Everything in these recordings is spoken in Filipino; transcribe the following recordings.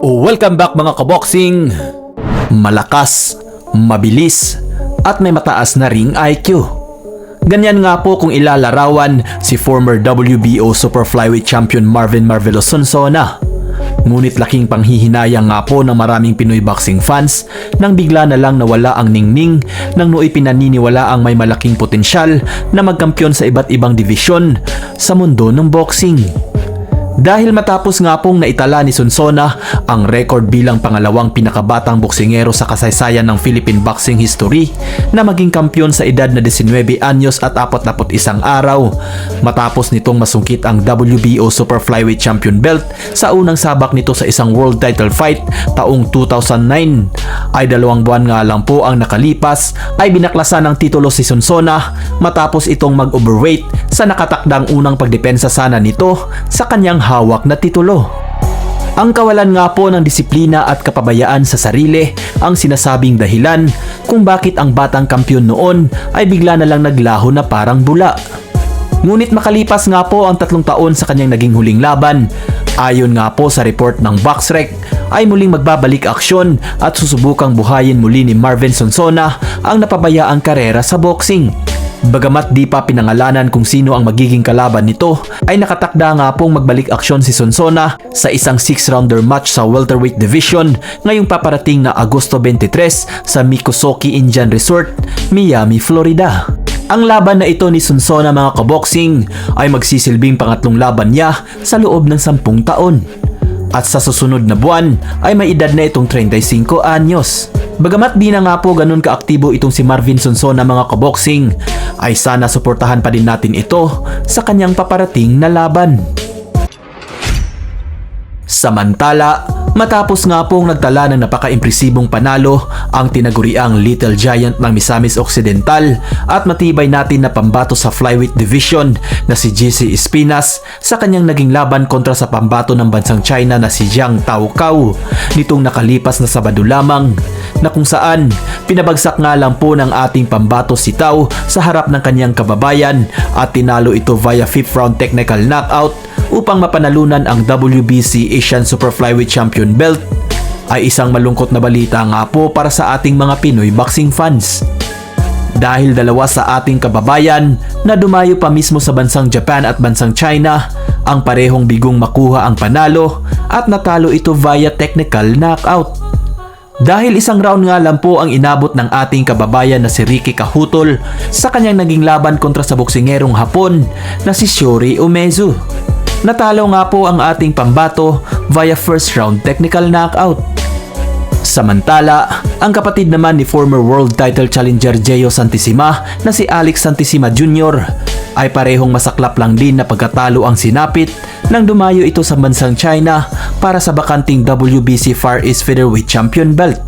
Welcome back mga kaboxing! Malakas, mabilis, at may mataas na ring IQ. Ganyan nga po kung ilalarawan si former WBO Super Flyweight Champion Marvin Marvelos Sonsona. Ngunit laking panghihinayang nga po ng maraming Pinoy boxing fans nang bigla na lang nawala ang ningning nang nooy pinaniniwala ang may malaking potensyal na magkampiyon sa iba't ibang divisyon sa mundo ng boxing. Dahil matapos nga pong naitala ni Sonsona ang record bilang pangalawang pinakabatang boksingero sa kasaysayan ng Philippine boxing history na maging kampiyon sa edad na 19 anyos at 41 araw matapos nitong masungkit ang WBO Super Flyweight Champion belt sa unang sabak nito sa isang world title fight taong 2009 ay dalawang buwan nga lang po ang nakalipas ay binaklasan ng titulo si Sonsona matapos itong mag-overweight sa nakatakdang unang pagdepensa sana nito sa kanyang hawak na titulo. Ang kawalan nga po ng disiplina at kapabayaan sa sarili ang sinasabing dahilan kung bakit ang batang kampyon noon ay bigla na lang naglaho na parang bula. Ngunit makalipas nga po ang tatlong taon sa kanyang naging huling laban, ayon nga po sa report ng Boxrec, ay muling magbabalik aksyon at susubukang buhayin muli ni Marvin Sonsona ang napabayaang karera sa boxing. Bagamat di pa pinangalanan kung sino ang magiging kalaban nito, ay nakatakda nga pong magbalik aksyon si Sonsona sa isang 6-rounder match sa welterweight division ngayong paparating na Agosto 23 sa Mikosoki Indian Resort, Miami, Florida. Ang laban na ito ni Sonsona mga kaboxing ay magsisilbing pangatlong laban niya sa loob ng 10 taon. At sa susunod na buwan ay may edad na itong 35 anyos. Bagamat di na nga po ganun kaaktibo itong si Marvin Sonsona mga kaboxing, ay sana suportahan pa din natin ito sa kanyang paparating na laban. Samantala, matapos nga pong nagtala ng napaka-impresibong panalo ang tinaguriang Little Giant ng Misamis Occidental at matibay natin na pambato sa flyweight division na si JC Espinas sa kanyang naging laban kontra sa pambato ng bansang China na si Jiang Taokao nitong nakalipas na Sabado lamang na kung saan pinabagsak nga lang po ng ating pambato si Tao sa harap ng kanyang kababayan at tinalo ito via 5th round technical knockout upang mapanalunan ang WBC Asian Super Flyweight Champion belt ay isang malungkot na balita nga po para sa ating mga Pinoy boxing fans. Dahil dalawa sa ating kababayan na dumayo pa mismo sa bansang Japan at bansang China ang parehong bigong makuha ang panalo at natalo ito via technical knockout. Dahil isang round nga lang po ang inabot ng ating kababayan na si Ricky Kahutol sa kanyang naging laban kontra sa boksingerong Hapon na si Shiori Umezu. Natalo nga po ang ating pambato via first round technical knockout. Samantala, ang kapatid naman ni former world title challenger Jeyo Santissima na si Alex Santissima Jr. ay parehong masaklap lang din na pagkatalo ang sinapit nang dumayo ito sa bansang China para sa bakanting WBC Far East Featherweight Champion belt.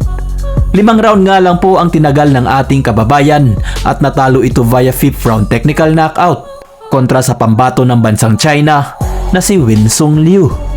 Limang round nga lang po ang tinagal ng ating kababayan at natalo ito via 5th round technical knockout kontra sa pambato ng bansang China na si Winsong Liu.